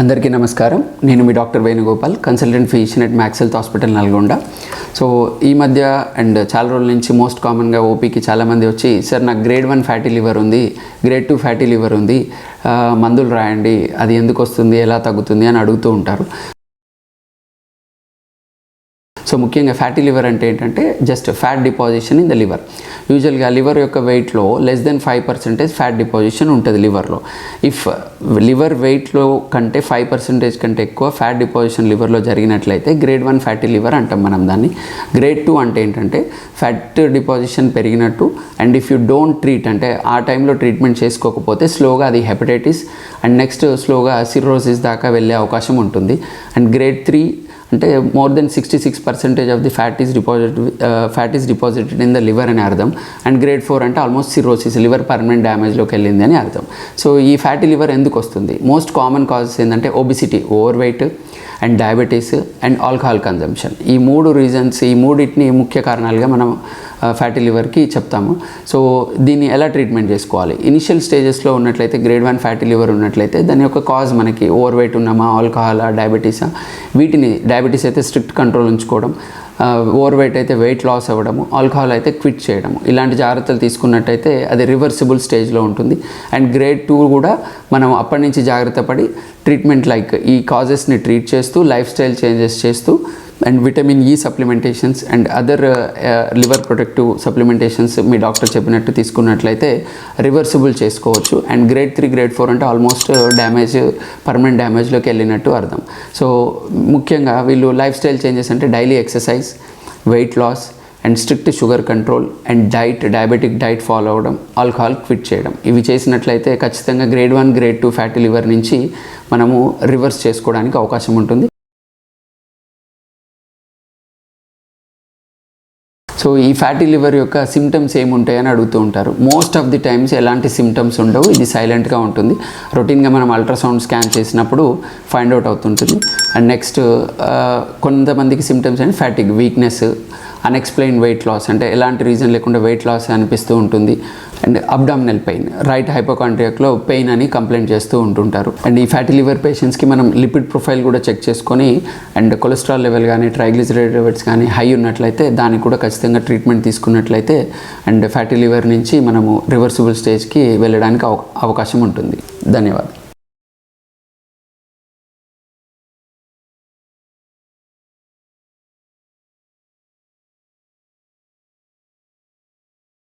అందరికీ నమస్కారం. నేను మీ doctor Venugopal consultant physician at Max Health hospital Nalgonda. So ఈ మధ్య అండ్ చాలా రోజుల నుంచి మోస్ట్ కామన్గా ఓపీకి చాలామంది వచ్చి సార్ నాకు గ్రేడ్ వన్ ఫ్యాటీ లివర్ ఉంది గ్రేడ్ టూ ఫ్యాటీ లివర్ ఉంది మందులు రాయండి అది ఎందుకు వస్తుంది ఎలా తగ్గుతుంది అని అడుగుతూ ఉంటారు. సో ముఖ్యంగా ఫ్యాటీ లివర్ అంటే ఏంటంటే just fat deposition in the liver. యూజువల్గా లివర్ యొక్క వెయిట్లో less than five percentage fat deposition ఉంటుంది లివర్లో. ఇఫ్ లివర్ వెయిట్లో కంటే ఫైవ్ పర్సెంటేజ్ కంటే ఎక్కువ ఫ్యాట్ డిపాజిషన్ లివర్లో జరిగినట్లయితే గ్రేడ్ వన్ ఫ్యాటీ లివర్ అంటాం మనం దాన్ని. గ్రేడ్ టూ అంటే ఏంటంటే ఫ్యాట్ డిపాజిషన్ పెరిగినట్టు and if you don't treat అంటే ఆ టైంలో ట్రీట్మెంట్ చేసుకోకపోతే స్లోగా అది హెపటైటిస్ అండ్ నెక్స్ట్ స్లోగా సిరోసిస్ దాకా వెళ్ళే అవకాశం ఉంటుంది. అండ్ గ్రేడ్ త్రీ అంటే more than sixty six percentage of the fat is deposit fat is deposited in the liver అని అర్థం. అండ్ గ్రేడ్ ఫోర్ అంటే ఆల్మోస్ట్ సిరోసిస్ లివర్ పర్మనెంట్ డ్యామేజ్లోకి వెళ్ళింది అని అర్థం. సో ఈ ఫ్యాటీ లివర్ ఎందుకు వస్తుంది? మోస్ట్ కామన్ కాజెస్ ఏంటంటే obesity over weight and diabetes and alcohol consumption ఈ మూడు రీజన్స్ ఈ మూడింటిని ముఖ్య కారణాలుగా మనం ఫ్యాటీ లివర్కి చెప్తాము. సో దీన్ని ఎలా ట్రీట్మెంట్ చేసుకోవాలి? ఇనిషియల్ స్టేజెస్లో ఉన్నట్లయితే గ్రేడ్ వన్ ఫ్యాటీ లివర్ ఉన్నట్లయితే దాని యొక్క కాజ్ మనకి ఓవర్ వెయిట్ ఉన్నామా ఆల్కహాలా డయాబెటీసా వీటిని డయాబెటీస్ అయితే స్ట్రిక్ట్ కంట్రోల్ ఉంచుకోవడం ఓవర్ వెయిట్ అయితే వెయిట్ లాస్ అవ్వడము ఆల్కహాల్ అయితే క్విట్ చేయడము. ఇలాంటి జాగ్రత్తలు తీసుకున్నట్టయితే అది రివర్సిబుల్ స్టేజ్లో ఉంటుంది. అండ్ గ్రేడ్ టూ కూడా మనం అప్పటి నుంచి జాగ్రత్త పడి ట్రీట్మెంట్ లైక్ ఈ కాజెస్ని ట్రీట్ చేస్తూ లైఫ్ స్టైల్ చేంజెస్ చేస్తూ అండ్ విటమిన్ e ఈ supplementations and other liver protective supplementations me doctor చెప్పినట్టు తీసుకున్నట్లయితే రివర్సిబుల్ చేసుకోవచ్చు. And grade three grade four అంటే ఆల్మోస్ట్ డ్యామేజ్ పర్మనెంట్ డ్యామేజ్లోకి వెళ్ళినట్టు అర్థం. సో ముఖ్యంగా వీళ్ళు లైఫ్ స్టైల్ చేంజెస్ అంటే daily exercise weight loss and strict sugar control and diet diabetic diet follow అవ్వడం ఆల్కహాల్ క్విట్ చేయడం. ఇవి చేసినట్లయితే ఖచ్చితంగా grade one grade two fatty liver నుంచి మనము రివర్స్ చేసుకోవడానికి అవకాశం ఉంటుంది. సో ఈ ఫ్యాటీ లివర్ యొక్క సిమ్టమ్స్ ఏముంటాయని అడుగుతూ ఉంటారు. మోస్ట్ ఆఫ్ ది టైమ్స్ ఎలాంటి సిమ్టమ్స్ ఉండవు. ఇది సైలెంట్గా ఉంటుంది. రొటీన్గా మనం అల్ట్రాసౌండ్ స్కాన్ చేసినప్పుడు ఫైండ్ అవుట్ అవుతుంటుంది. అండ్ నెక్స్ట్ uh, కొంతమందికి సిమ్టమ్స్ అంటే fatigue weakness unexplained weight loss అంటే ఎలాంటి రీజన్ లేకుండా వెయిట్ లాస్ అనిపిస్తూ ఉంటుంది. అండ్ అబ్డామినల్ పెయిన్ రైట్ హైపోకాంట్రియాక్లో పెయిన్ అని కంప్లైంట్ చేస్తూ ఉంటుంటారు. అండ్ ఈ ఫ్యాటీ లివర్ పేషెంట్స్కి మనం లిపిడ్ ప్రొఫైల్ కూడా చెక్ చేసుకొని అండ్ కొలెస్ట్రాల్ లెవెల్ కానీ ట్రైగ్లిజరైడ్ లెవెల్స్ కానీ హై ఉన్నట్లయితే దానికి కూడా ఖచ్చితంగా ట్రీట్మెంట్ తీసుకున్నట్లయితే అండ్ ఫ్యాటీ లివర్ నుంచి మనము రివర్సిబుల్ స్టేజ్కి వెళ్ళడానికి అవకాశం ఉంటుంది. ధన్యవాదాలు.